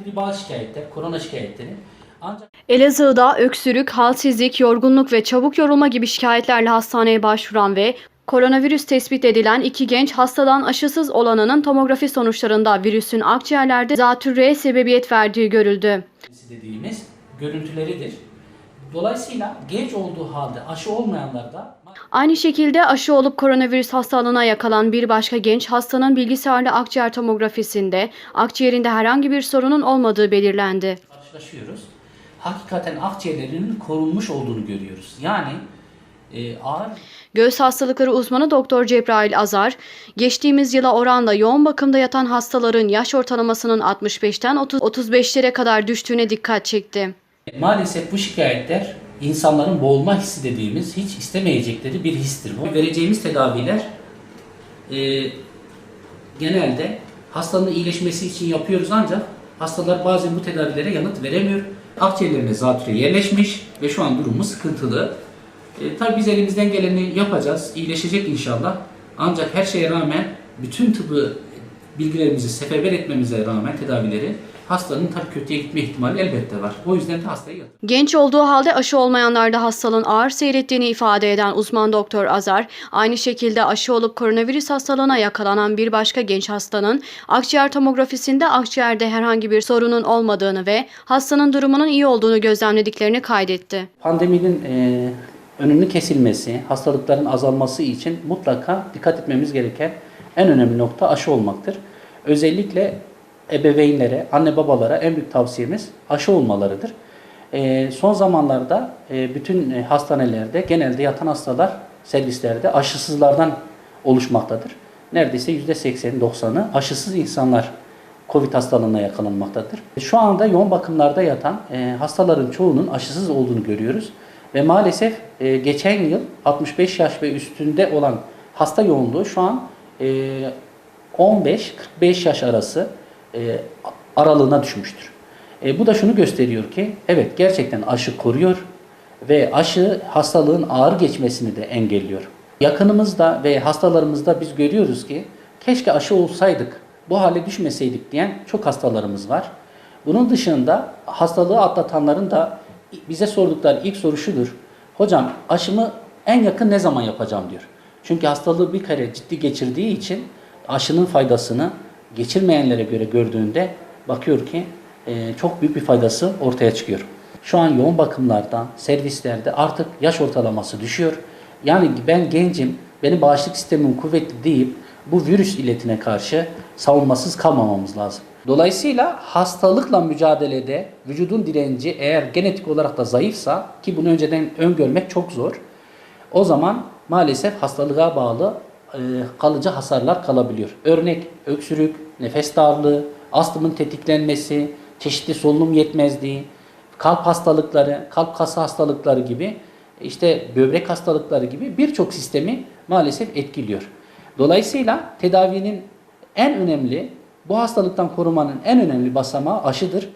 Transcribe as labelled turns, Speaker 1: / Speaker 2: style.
Speaker 1: Biri bazı şikayetler, korona şikayetleri. Ancak
Speaker 2: Elazığ'da öksürük, halsizlik, yorgunluk ve çabuk yorulma gibi şikayetlerle hastaneye başvuran ve koronavirüs tespit edilen iki genç hastadan aşısız olanının tomografi sonuçlarında virüsün akciğerlerde zatürreye sebebiyet verdiği görüldü.
Speaker 1: dediğimiz görüntüleridir. Dolayısıyla genç olduğu halde aşı olmayanlarda
Speaker 2: Aynı şekilde aşı olup koronavirüs hastalığına yakalan bir başka genç hastanın bilgisayarlı akciğer tomografisinde akciğerinde herhangi bir sorunun olmadığı belirlendi.
Speaker 1: karşılaşıyoruz. Hakikaten akciğerlerinin korunmuş olduğunu görüyoruz. Yani e, ağır
Speaker 2: Göğüs hastalıkları uzmanı Doktor Cebrail Azar, geçtiğimiz yıla oranla yoğun bakımda yatan hastaların yaş ortalamasının 65'ten 30 35'lere kadar düştüğüne dikkat çekti.
Speaker 1: Maalesef bu şikayetler insanların boğulma hissi dediğimiz hiç istemeyecekleri bir histir. Bu vereceğimiz tedaviler e, genelde hastanın iyileşmesi için yapıyoruz ancak hastalar bazen bu tedavilere yanıt veremiyor. Akciğerlerine zatürre yerleşmiş ve şu an durumu sıkıntılı. E, tabii biz elimizden geleni yapacağız. İyileşecek inşallah. Ancak her şeye rağmen bütün tıbı bilgilerimizi seferber etmemize rağmen tedavileri hastanın tabii kötüye gitme ihtimali elbette var. O yüzden de hastayı yatır.
Speaker 2: Genç olduğu halde aşı olmayanlarda hastalığın ağır seyrettiğini ifade eden uzman doktor Azar, aynı şekilde aşı olup koronavirüs hastalığına yakalanan bir başka genç hastanın akciğer tomografisinde akciğerde herhangi bir sorunun olmadığını ve hastanın durumunun iyi olduğunu gözlemlediklerini kaydetti.
Speaker 1: Pandeminin e, önünün kesilmesi, hastalıkların azalması için mutlaka dikkat etmemiz gereken en önemli nokta aşı olmaktır. Özellikle ebeveynlere, anne babalara en büyük tavsiyemiz aşı olmalarıdır. E, son zamanlarda e, bütün e, hastanelerde genelde yatan hastalar servislerde aşısızlardan oluşmaktadır. Neredeyse %80'i 90'ı aşısız insanlar Covid hastalığına yakalanmaktadır. Şu anda yoğun bakımlarda yatan e, hastaların çoğunun aşısız olduğunu görüyoruz. Ve maalesef geçen yıl 65 yaş ve üstünde olan hasta yoğunluğu şu an e, 15-45 yaş arası e, aralığına düşmüştür. E, bu da şunu gösteriyor ki evet gerçekten aşı koruyor ve aşı hastalığın ağır geçmesini de engelliyor. Yakınımızda ve hastalarımızda biz görüyoruz ki keşke aşı olsaydık, bu hale düşmeseydik diyen çok hastalarımız var. Bunun dışında hastalığı atlatanların da bize sordukları ilk soru şudur. Hocam aşımı en yakın ne zaman yapacağım diyor. Çünkü hastalığı bir kere ciddi geçirdiği için aşının faydasını geçirmeyenlere göre gördüğünde bakıyor ki e, çok büyük bir faydası ortaya çıkıyor. Şu an yoğun bakımlarda, servislerde artık yaş ortalaması düşüyor. Yani ben gencim, benim bağışıklık sistemim kuvvetli deyip bu virüs illetine karşı savunmasız kalmamamız lazım. Dolayısıyla hastalıkla mücadelede vücudun direnci eğer genetik olarak da zayıfsa ki bunu önceden öngörmek çok zor. O zaman maalesef hastalığa bağlı e, kalıcı hasarlar kalabiliyor. Örnek öksürük, nefes darlığı, astımın tetiklenmesi, çeşitli solunum yetmezliği, kalp hastalıkları, kalp kası hastalıkları gibi işte böbrek hastalıkları gibi birçok sistemi maalesef etkiliyor. Dolayısıyla tedavinin en önemli bu hastalıktan korumanın en önemli basamağı aşıdır.